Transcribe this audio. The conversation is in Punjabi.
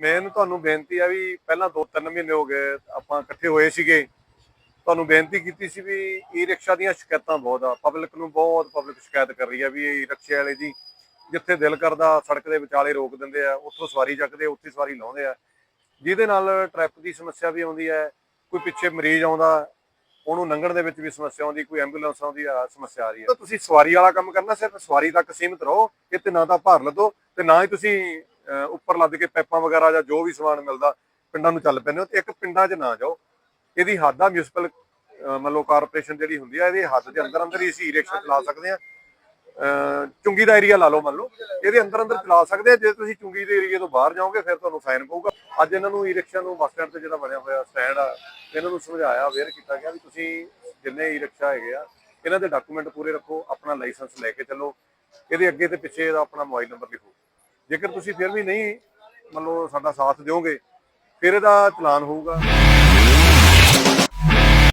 ਮੈਨੂੰ ਤੁਹਾਨੂੰ ਬੇਨਤੀ ਆ ਵੀ ਪਹਿਲਾਂ 2-3 ਮਹੀਨੇ ਹੋ ਗਏ ਆਪਾਂ ਇਕੱਠੇ ਹੋਏ ਸੀਗੇ। ਤੁਹਾਨੂੰ ਬੇਨਤੀ ਕੀਤੀ ਸੀ ਵੀ ਈ ਰਿਕਸ਼ਾ ਦੀਆਂ ਸ਼ਿਕਾਇਤਾਂ ਬਹੁਤ ਆ। ਪਬਲਿਕ ਨੂੰ ਬਹੁਤ ਪਬਲਿਕ ਸ਼ਿਕਾਇਤ ਕਰ ਰਹੀ ਆ ਵੀ ਇਹ ਰਿਕਸ਼ੇ ਵਾਲੇ ਜੀ ਜਿੱਥੇ ਦਿਲ ਕਰਦਾ ਸੜਕ ਦੇ ਵਿਚਾਲੇ ਰੋਕ ਦਿੰਦੇ ਆ, ਉੱਥੋਂ ਸਵਾਰੀ ਚੱਕਦੇ, ਉੱਥੇ ਸਵਾਰੀ ਲਾਉਂਦੇ ਆ। ਜਿਹਦੇ ਨਾਲ ਟ੍ਰੈਫਿਕ ਦੀ ਸਮੱਸਿਆ ਵੀ ਆਉਂਦੀ ਹੈ ਕੋਈ ਪਿੱਛੇ ਮਰੀਜ਼ ਆਉਂਦਾ, ਉਹਨੂੰ ਲੰਘਣ ਦੇ ਵਿੱਚ ਵੀ ਸਮੱਸਿਆ ਆਉਂਦੀ, ਕੋਈ ਐਂਬੂਲੈਂਸ ਆਉਂਦੀ ਆ, ਸਮੱਸਿਆ ਆ ਰਹੀ ਹੈ ਤਾਂ ਤੁਸੀਂ ਸਵਾਰੀ ਵਾਲਾ ਕੰਮ ਕਰਨਾ, ਸਿਰਫ ਸਵਾਰੀ ਤੱਕ ਸੀਮਿਤ ਰਹੋ ਇਹ ਤੇ ਨਾ ਤਾਂ ਭਾਰ ਲੱਦੋ ਤੇ ਨਾ ਹੀ ਤੁਸੀਂ ਉੱਪਰ ਲੱਦ ਕੇ ਪੈਪਾਂ ਵਗੈਰਾ ਜਾਂ ਜੋ ਵੀ ਸਮਾਨ ਮਿਲਦਾ ਪਿੰਡਾਂ ਨੂੰ ਚੱਲ ਪੈਂਦੇ ਹੋ ਤੇ ਇੱਕ ਪਿੰਡਾਂ 'ਚ ਨਾ ਜਾਓ। ਇਹਦੀ ਹੱਦ ਆ ਮਿਊਨਿਸਪਲ ਮੰਨ ਲਓ ਕਾਰਪੋਰੇਸ਼ਨ ਜਿਹੜੀ ਹੁੰਦੀ ਆ, ਇਹਦੀ ਹੱਦ ਦੇ ਅੰਦਰ ਅੰਦਰ ਹੀ ਅਸੀਂ ਰਿਕਸ਼ਾ ਚਲਾ ਸਕਦੇ ਆ ਚੁੰਗੀ ਦਾ ਏਰੀਆ ਲਾ ਲਓ ਮੰਨ ਲਓ, ਇਹਦੇ ਅੰਦਰ ਅੰਦਰ ਚਲਾ ਸਕਦੇ ਆ। ਜੇ ਤੁਸੀਂ ਚੁੰਗੀ ਦੇ ਏਰੀਏ ਤੋਂ ਬਾਹਰ ਜਾਓਗੇ, ਫਿਰ ਤੁਹਾਨੂੰ ਫਾਈਨ ਪਊਗਾ। ਅੱਜ ਇਹਨਾਂ ਨੂੰ ਈ ਰਿਕਸ਼ਾ ਨੂੰ ਬੱਸ ਸਟੈਂਡ ਤੇ ਜਿਹੜਾ ਬਣਿਆ ਹੋਇਆ ਸਟੈਂਡ ਆ, ਇਹਨਾਂ ਨੂੰ ਸਮਝਾਇਆ ਅਵੇਅਰ ਕੀਤਾ ਗਿਆ ਵੀ ਤੁਸੀਂ ਜਿੰਨੇ ਈ ਰਿਕਸ਼ਾ ਹੈਗੇ ਆ, ਇਹਨਾਂ ਦੇ ਡਾਕੂਮੈਂਟ ਪੂਰੇ ਰੱਖੋ, ਆਪਣਾ ਲਾਇਸੈਂਸ ਲੈ ਕੇ ਚੱਲੋ। ਇਹਦੇ ਅੱਗੇ ਤੇ ਪਿੱਛੇ ਇਹਦਾ ਆਪਣਾ ਮੋਬਾਈਲ ਨੰਬਰ ਲਿਖੋ। ਜੇਕਰ ਤੁਸੀਂ ਫਿਰ ਵੀ ਨਹੀਂ ਮੰਨ ਲਓ ਸਾਡਾ ਸਾਥ ਦਿਓਗੇ ਫਿਰ ਇਹਦਾ ਚਲਾਨ ਹੋਊਗਾ।